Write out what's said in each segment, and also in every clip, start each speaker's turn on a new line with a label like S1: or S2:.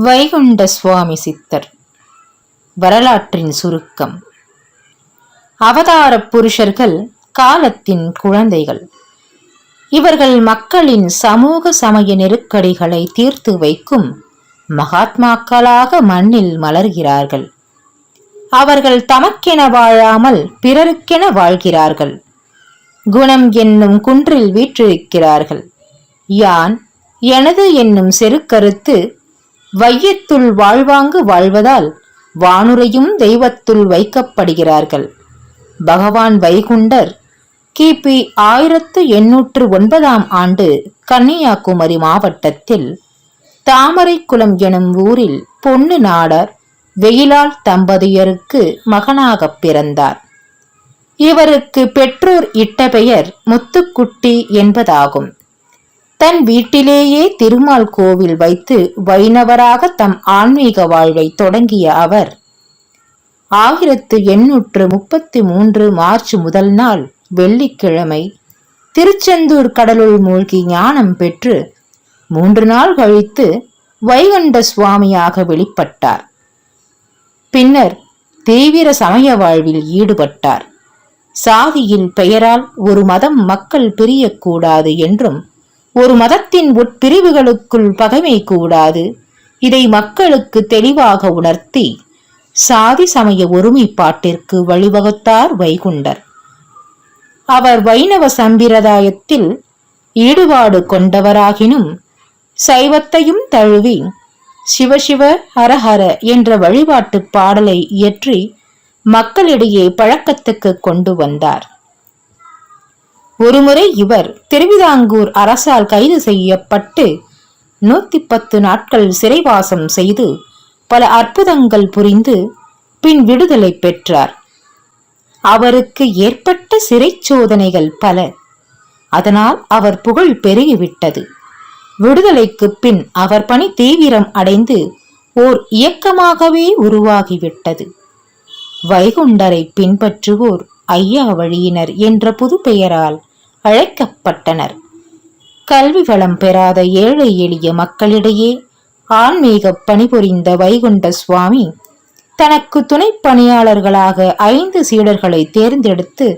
S1: வைகுண்ட சுவாமி சித்தர். வரலாற்றின் சுருக்கம். அவதார புருஷர்கள் காலத்தின் குழந்தைகள். இவர்கள் மக்களின் சமூக சமய நெருக்கடிகளை தீர்த்து வைக்கும் மகாத்மாக்களாக மண்ணில் மலர்கிறார்கள். அவர்கள் தமக்கென வாழாமல் பிறருக்கென வாழ்கிறார்கள். குணம் என்னும் குன்றில் வீற்றிருக்கிறார்கள். யான் எனது என்னும் செருக்கருத்து வையத்துள் வாழ்வாங்கு வாழ்வதால் வானுரையும் தெய்வத்துள் வைக்கப்படுகிறார்கள். பகவான் வைகுண்டர் கிபி ஆயிரத்து எண்ணூற்று ஒன்பதாம் ஆண்டு கன்னியாகுமரி மாவட்டத்தில் தாமரைக்குளம் எனும் ஊரில் பொன்னு நாடர் வெயிலால் தம்பதியருக்கு மகனாகப் பிறந்தார். இவருக்கு பெற்றோர் இட்ட பெயர் முத்துக்குட்டி என்பதாகும். தன் வீட்டிலேயே திருமால் கோவில் வைத்து வைணவராக தம் ஆன்மீக வாழ்வை தொடங்கிய அவர் ஆயிரத்து எண்ணூற்று முப்பத்தி மூன்று மார்ச் முதல் நாள் வெள்ளிக்கிழமை திருச்செந்தூர் கடலுள் மூழ்கி ஞானம் பெற்று மூன்று நாள் கழித்து வைகண்ட சுவாமியாக வெளிப்பட்டார். பின்னர் தீவிர சமய வாழ்வில் ஈடுபட்டார். சாதியின் பெயரால் ஒரு மதம் மக்கள் பிரியக்கூடாது என்றும் ஒரு மதத்தின் உட்பிரிவுகளுக்குள் பகைமை கூடாது. இதை மக்களுக்கு தெளிவாக உணர்த்தி சாதி சமய ஒருமைப்பாட்டிற்கு வழிவகுத்தார் வைகுண்டர். அவர் வைணவ சம்பிரதாயத்தில் ஈடுபாடு கொண்டவராகினும் சைவத்தையும் தழுவி சிவசிவ ஹரஹர என்ற வழிபாட்டு பாடலை இயற்றி மக்களிடையே பழக்கத்துக்கு கொண்டு வந்தார். ஒருமுறை இவர் திருவிதாங்கூர் அரசால் கைது செய்யப்பட்டு நூத்தி பத்து நாட்கள் சிறைவாசம் செய்து பல அற்புதங்கள் புரிந்து பின் விடுதலை பெற்றார். அவருக்கு ஏற்பட்ட சிறை சோதனைகள் பல. அதனால் அவர் புகழ் பெருகிவிட்டது. விடுதலைக்கு பின் அவர் பணி தீவிரம் அடைந்து ஓர் இயக்கமாகவே உருவாகிவிட்டது. வைகுண்டரை பின்பற்றுவோர் ஐயா வழியினர் என்ற புது பெயரால் அழைக்கப்பட்டனர். கல்வி வளம் பெறாத ஏழை எளிய மக்களிடையே ஆன்மீக பணிபுரிந்த வைகுண்ட சுவாமி தனக்கு துணை பணியாளர்களாக ஐந்து சீடர்களை தேர்ந்தெடுத்து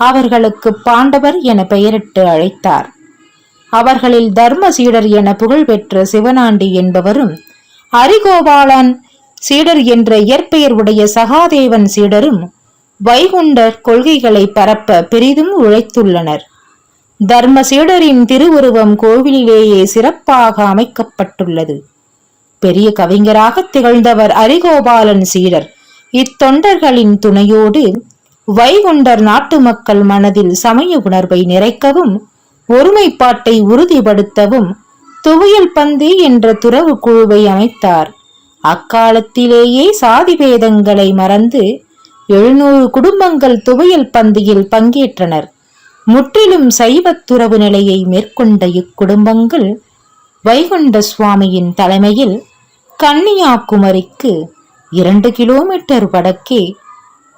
S1: அவர்களுக்கு பாண்டவர் என பெயரிட்டு அழைத்தார். அவர்களில் தர்ம சீடர் என புகழ்பெற்ற சிவனாண்டி என்பவரும் அரிகோபாலன் சீடர் என்ற இயற்பெயர் உடைய சகாதேவன் சீடரும் வைகுண்டர் கொள்கைகளை பரப்ப பெரிதும் உழைத்துள்ளனர். தர்மசீடரின் திருவுருவம் கோவிலிலேயே சிறப்பாக அமைக்கப்பட்டுள்ளது. பெரிய கவிஞராக திகழ்ந்தவர் அரிகோபாலன் சீடர். இத்தொண்டர்களின் துணையோடு வைகுண்டர் நாட்டு மக்கள் மனதில் சமய உணர்வை நிறைக்கவும் ஒருமைப்பாட்டை உறுதிப்படுத்தவும் துவையல் பந்தி என்ற துறவு குழுவை அமைத்தார். அக்காலத்திலேயே சாதி பேதங்களை மறந்து எழுநூறு குடும்பங்கள் துவையல் பந்தியில் பங்கேற்றனர். முற்றிலும் சைவத்துறவு நிலையை மேற்கொண்ட இக்குடும்பங்கள் வைகுண்ட சுவாமியின் தலைமையில் கன்னியாகுமரிக்கு இரண்டு கிலோமீட்டர் வடக்கே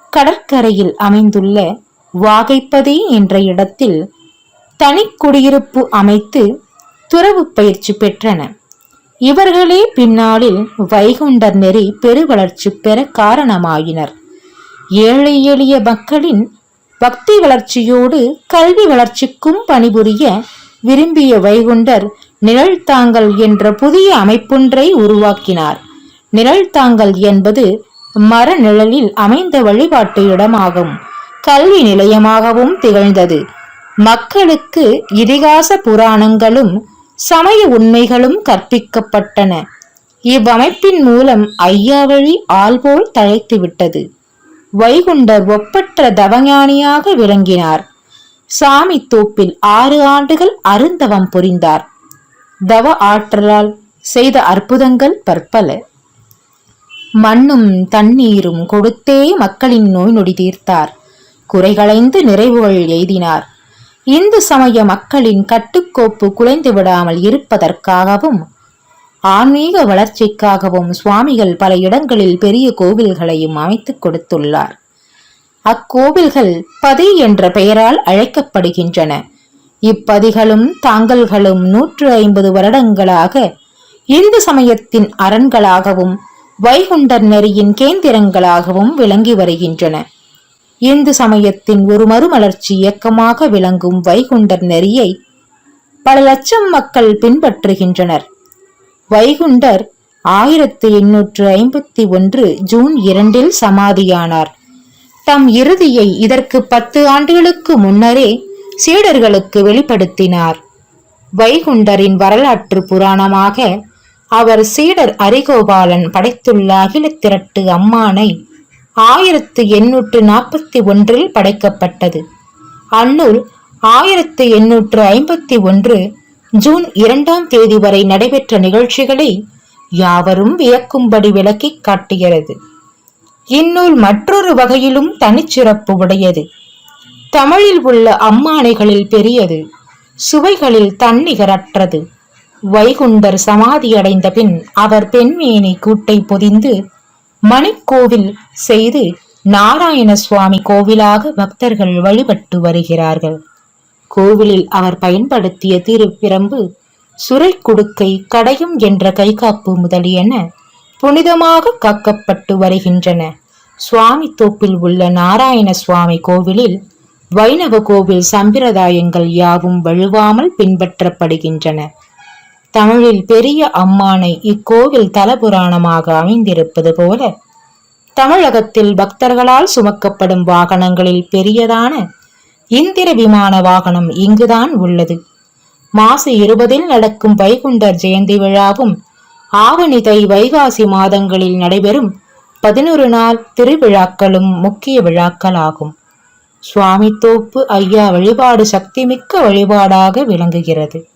S1: கடற்கரையில் அமைந்துள்ள வாகைப்பதி என்ற இடத்தில் தனி குடியிருப்பு அமைத்து துறவு பயிற்சி பெற்றன. இவர்களே பின்னாளில் வைகுண்டர் நெறி பெருவளர்ச்சி பெற காரணமாயினர். ஏழை எளிய மக்களின் பக்தி வளர்ச்சியோடு கல்வி வளர்ச்சிக்கும் பணிபுரிய விரும்பிய வைகுண்டர் நிழல் தாங்கல் என்ற புதிய அமைப்பொன்றை உருவாக்கினார். நிழல் தாங்கல் என்பது மர நிழலில் அமைந்த வழிபாட்டு இடமாகும். கல்வி நிலையமாகவும் திகழ்ந்தது. மக்களுக்கு இதிகாச புராணங்களும் சமய உண்மைகளும் கற்பிக்கப்பட்டன. இவ்வமைப்பின் மூலம் ஐயாவழி ஆள்போல் தழைத்துவிட்டது. வைகுண்டர் ஒப்பற்ற தவஞானியாக விளங்கினார். சாமி தோப்பில் ஆறு ஆண்டுகள் அருந்தவம் புரிந்தார். தவ ஆற்றலால் செய்த அற்புதங்கள் பற்பல. மண்ணும் தண்ணீரும் கொடுத்தே மக்களின் நோய் நொடி தீர்த்தார். குறைகளைந்து நிறைவுகள் எய்தினார். இந்து சமய மக்களின் கட்டுக்கோப்பு குலைந்து விடாமல் இருப்பதற்காகவும் ஆன்மீக வளர்ச்சிக்காகவும் சுவாமிகள் பல இடங்களில் பெரிய கோவில்களையும் அமைத்துக் கொடுத்துள்ளார். அக்கோவில்கள் பதி என்ற பெயரால் அழைக்கப்படுகின்றன. இப்பதிகளும் தாங்கல்களும் நூற்று ஐம்பது வருடங்களாக இந்து சமயத்தின் அரண்களாகவும் வைகுண்டர் நெறியின் கேந்திரங்களாகவும் விளங்கி வருகின்றன. இந்து சமயத்தின் ஒரு மறுமலர்ச்சி இயக்கமாக விளங்கும் வைகுண்டர் நெறியை பல லட்சம் மக்கள் பின்பற்றுகின்றனர். வைகுண்டர் ஆயிரத்து எண்ணூற்று ஐம்பத்தி ஒன்று ஜூன் இரண்டில் சமாதியானார். தம் இறுதியை இதற்கு பத்து ஆண்டுகளுக்கு முன்னரே சீடர்களுக்கு வெளிப்படுத்தினார். வைகுண்டரின் வரலாற்று புராணமாக அவர் சீடர் அரிகோபாலன் படைத்துள்ள அகில திரட்டு அம்மானை ஆயிரத்து எண்ணூற்று நாற்பத்தி ஒன்றில் படைக்கப்பட்டது. அந்நூல் ஆயிரத்து எண்ணூற்று ஐம்பத்தி ஒன்று ஜூன் இரண்டாம் தேதி வரை நடைபெற்ற நிகழ்ச்சிகளை யாவரும் வியக்கும்படி விளக்கிக் காட்டுகிறது. இந்நூல் மற்றொரு வகையிலும் தனிச்சிறப்பு உடையது. தமிழில் உள்ள அம்மானைகளில் பெரியது. சுவைகளில் தன்னிகரற்றது. வைகுண்டர் சமாதியடைந்த பின் அவர் பெண்மேனி கூட்டை பொதிந்து மணிக்கோவில் செய்து நாராயண சுவாமி கோவிலாக பக்தர்கள் வழிபட்டு வருகிறார்கள். கோவிலில் அவர் பயன்படுத்திய திருப்பிரம்பு சுரை குடுக்கை கடையும் என்ற கைகாப்பு முதலியன புனிதமாக காக்கப்பட்டு வருகின்றன. சுவாமி தோப்பில் உள்ள நாராயண சுவாமி கோவிலில் வைணவ கோவில் சம்பிரதாயங்கள் யாவும் வழுவாமல் பின்பற்றப்படுகின்றன. தமிழில் பெரிய அம்மானை இக்கோவில் தலபுராணமாக அமைந்திருப்பது போல தமிழகத்தில் பக்தர்களால் சுமக்கப்படும் வாகனங்களில் பெரியதான இந்திர விமான வாகனம் இங்குதான் உள்ளது. மாசு இருபதில் நடக்கும் வைகுண்டர் ஜெயந்தி விழாவும் ஆவணி தை வைகாசி மாதங்களில் நடைபெறும் பதினொரு நாள் திருவிழாக்களும் முக்கிய விழாக்களாகும். சுவாமி தோப்பு ஐயா வழிபாடு சக்திமிக்க வழிபாடாக விளங்குகிறது.